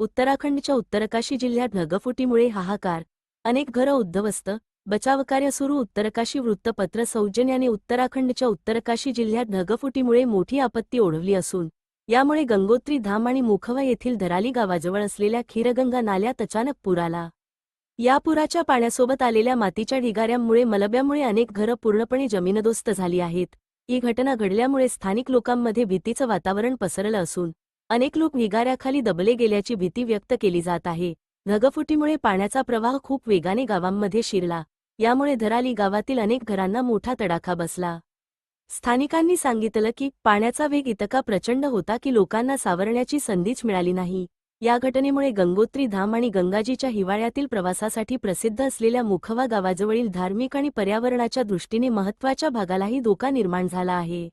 उत्तराखंडच्या उत्तरकाशी जिल्ह्यात ढगफुटीमुळे हाहाकार अनेक घरं उद्ध्वस्त बचावकार्य सुरू उत्तरकाशी वृत्तपत्र सौजन्याने उत्तराखंडच्या उत्तरकाशी जिल्ह्यात ढगफुटीमुळे मोठी आपत्ती ओढवली असून यामुळे गंगोत्री धाम आणि मुखवा येथील धराली गावाजवळ असलेल्या खीरगंगा नाल्यात अचानक पूर आला. या पुराच्या पाण्यासोबत आलेल्या मातीच्या ढिगाऱ्यांमुळे मलब्यामुळे अनेक घरं पूर्णपणे जमीनदोस्त झाली आहेत. ही घटना घडल्यामुळे स्थानिक लोकांमध्ये भीतीचं वातावरण पसरलं असून अनेक लोक निगाऱ्याखाली दबले गेल्याची भीती व्यक्त केली जात आहे. ढगफुटीमुळे पाण्याचा प्रवाह खूप वेगाने गावांमध्ये शिरला. यामुळे धराली गावातील अनेक घरांना मोठा तडाखा बसला. स्थानिकांनी सांगितलं की पाण्याचा वेग इतका प्रचंड होता की लोकांना सावरण्याची संधीच मिळाली नाही. या घटनेमुळे गंगोत्री धाम आणि गंगाजीच्या हिवाळ्यातील प्रवासासाठी प्रसिद्ध असलेल्या मुखवा गावाजवळील धार्मिक आणि पर्यावरणाच्या दृष्टीने महत्त्वाच्या भागालाही धोका निर्माण झाला आहे.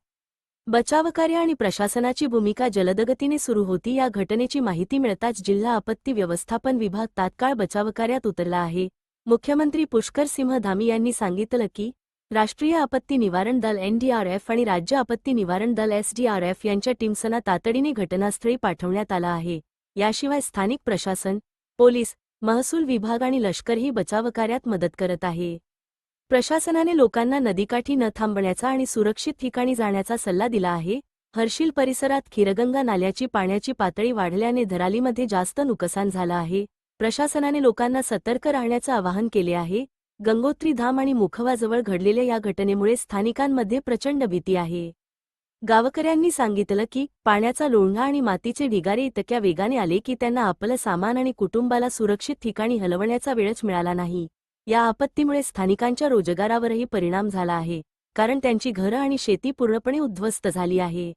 बचावकार्य आणि प्रशासनाची भूमिका जलदगतीने सुरू होती या घटनेची माहिती मिळताच जिल्हा आपत्ती व्यवस्थापन विभाग तात्काळ बचावकार्यात उतरला आहे. मुख्यमंत्री पुष्कर सिंह धामी यांनी सांगितलं की राष्ट्रीय आपत्ती निवारण दल एनडीआरएफ आणि राज्य आपत्ती निवारण दल एसडीआरएफ यांच्या टीम्सना तातडीने घटनास्थळी पाठवण्यात आला आहे. याशिवाय स्थानिक प्रशासन पोलीस महसूल विभाग आणि लष्करही बचावकार्यात मदत करत आहे. प्रशासनाने लोकांना नदीकाठी न थांबण्याचा आणि सुरक्षित ठिकाणी जाण्याचा सल्ला दिला आहे. हर्षिल परिसरात खीरगंगा नाल्याची पाण्याची पातळी वाढल्याने धरालीमध्ये जास्त नुकसान झालं आहे. प्रशासनाने लोकांना सतर्क राहण्याचं आवाहन केले आहे. गंगोत्री धाम आणि मुखवाजवळ घडलेल्या या घटनेमुळे स्थानिकांमध्ये प्रचंड भीती आहे. गावकऱ्यांनी सांगितलं की पाण्याचा लोंढा आणि मातीचे ढिगारे इतक्या वेगाने आले की त्यांना आपलं सामान आणि कुटुंबाला सुरक्षित ठिकाणी हलवण्याचा वेळच मिळाला नाही. या आपत्तीमुळे स्थानिकांच्या रोजगारावरही परिणाम झाला आहे कारण त्यांची घरं आणि शेती पूर्णपणे उद्ध्वस्त झाली आहे.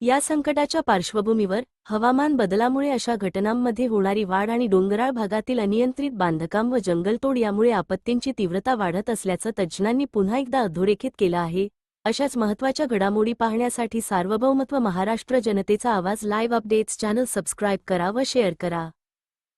या संकटाच्या पार्श्वभूमीवर हवामान बदलामुळे अशा घटनांमध्ये होणारी वाढ आणि डोंगराळ भागातील अनियंत्रित बांधकाम व जंगलतोड यामुळे आपत्तींची तीव्रता वाढत असल्याचं तज्ज्ञांनी पुन्हा एकदा अधोरेखित केलं आहे. अशाच महत्त्वाच्या घडामोडी पाहण्यासाठी सार्वभौमत्व महाराष्ट्र जनतेचा आवाज लाईव्ह अपडेट्स चॅनल सबस्क्राईब करा व शेअर करा.